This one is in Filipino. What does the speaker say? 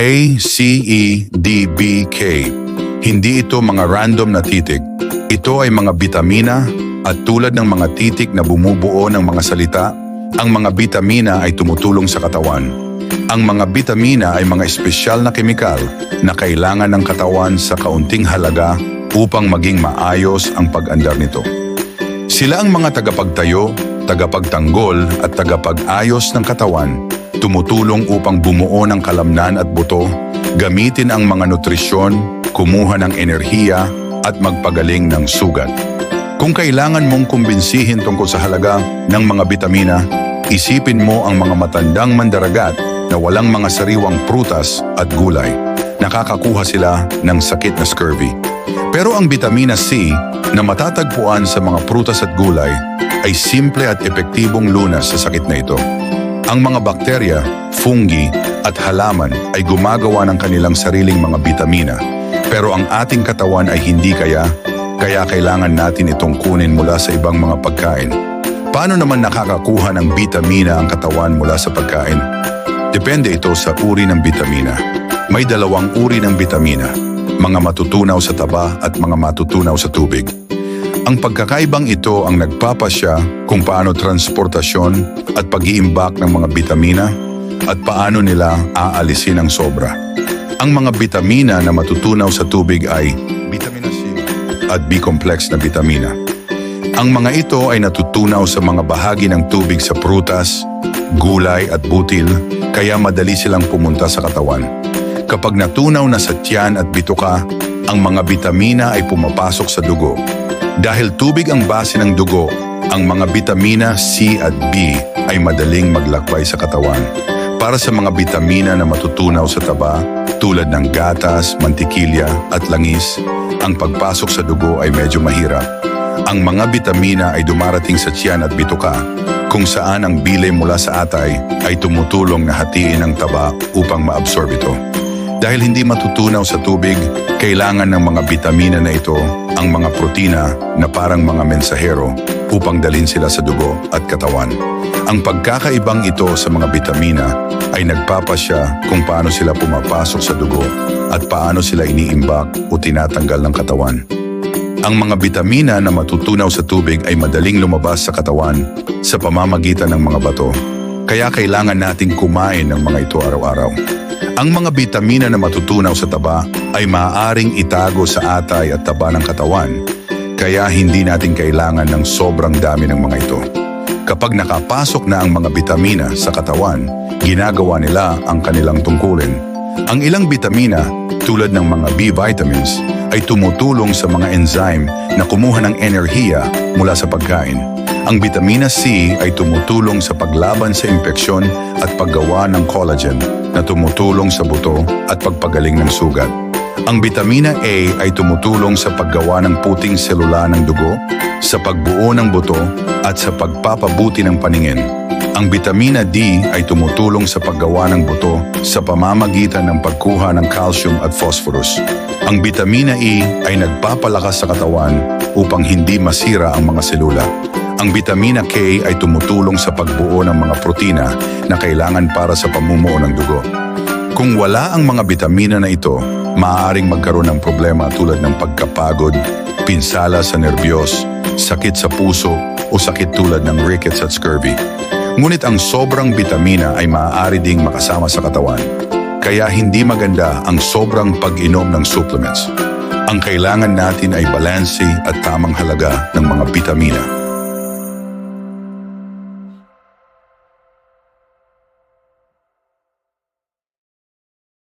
A, C, E, D, B, K. Hindi ito mga random na titik. Ito ay mga bitamina at tulad ng mga titik na bumubuo ng mga salita, ang mga bitamina ay tumutulong sa katawan. Ang mga bitamina ay mga espesyal na kemikal na kailangan ng katawan sa kaunting halaga upang maging maayos ang pag-andar nito. Sila ang mga tagapagtayo, tagapagtanggol at tagapag-ayos ng katawan, tumutulong upang bumuo ng kalamnan at buto, gamitin ang mga nutrisyon, kumuha ng enerhiya at magpagaling ng sugat. Kung kailangan mong kumbinsihin tungkol sa halaga ng mga bitamina, isipin mo ang mga matandang mandaragat na walang mga sariwang prutas at gulay. Nakakakuha sila ng sakit na scurvy. Pero ang bitamina C na matatagpuan sa mga prutas at gulay ay simple at epektibong lunas sa sakit na ito. Ang mga bakterya, fungi at halaman ay gumagawa ng kanilang sariling mga bitamina. Pero ang ating katawan ay hindi kaya, kaya kailangan natin itong kunin mula sa ibang mga pagkain. Paano naman nakakakuha ng bitamina ang katawan mula sa pagkain? Depende ito sa uri ng bitamina. May dalawang uri ng bitamina, mga matutunaw sa taba at mga matutunaw sa tubig. Ang pagkakaibang ito ang nagpapasya kung paano transportasyon at pag-iimbak ng mga bitamina at paano nila aalisin ang sobra. Ang mga bitamina na matutunaw sa tubig ay vitamina C at B-complex na bitamina. Ang mga ito ay natutunaw sa mga bahagi ng tubig sa prutas, gulay at butil kaya madali silang pumunta sa katawan. Kapag natunaw na sa tiyan at bituka, ang mga bitamina ay pumapasok sa dugo. Dahil tubig ang base ng dugo, ang mga bitamina C at B ay madaling maglakbay sa katawan. Para sa mga bitamina na matutunaw sa taba, tulad ng gatas, mantikilya at langis, ang pagpasok sa dugo ay medyo mahirap. Ang mga bitamina ay dumarating sa tiyan at bituka, kung saan ang bile mula sa atay ay tumutulong na hatiin ang taba upang maabsorb ito. Dahil hindi matutunaw sa tubig, kailangan ng mga bitamina na ito ang mga protina na parang mga mensahero upang dalhin sila sa dugo at katawan. Ang pagkakaibang ito sa mga bitamina ay nagpapasya kung paano sila pumapasok sa dugo at paano sila iniimbak o tinatanggal ng katawan. Ang mga bitamina na matutunaw sa tubig ay madaling lumabas sa katawan sa pamamagitan ng mga bato. Kaya kailangan nating kumain ng mga ito araw-araw. Ang mga bitamina na matutunaw sa taba ay maaaring itago sa atay at taba ng katawan, kaya hindi natin kailangan ng sobrang dami ng mga ito. Kapag nakapasok na ang mga bitamina sa katawan, ginagawa nila ang kanilang tungkulin. Ang ilang bitamina, tulad ng mga B vitamins, ay tumutulong sa mga enzyme na kumuha ng enerhiya mula sa pagkain. Ang bitamina C ay tumutulong sa paglaban sa impeksyon at paggawa ng collagen na tumutulong sa buto at pagpagaling ng sugat. Ang bitamina A ay tumutulong sa paggawa ng puting selula ng dugo, sa pagbuo ng buto at sa pagpapabuti ng paningin. Ang bitamina D ay tumutulong sa paggawa ng buto sa pamamagitan ng pagkuha ng calcium at phosphorus. Ang bitamina E ay nagpapalakas sa katawan upang hindi masira ang mga selula. Ang bitamina K ay tumutulong sa pagbuo ng mga protina na kailangan para sa pamumuo ng dugo. Kung wala ang mga bitamina na ito, maaaring magkaroon ng problema tulad ng pagkapagod, pinsala sa nerbiyos, sakit sa puso o sakit tulad ng rickets at scurvy. Ngunit ang sobrang bitamina ay maaari ding makasama sa katawan. Kaya hindi maganda ang sobrang pag-inom ng supplements. Ang kailangan natin ay balanse at tamang halaga ng mga bitamina.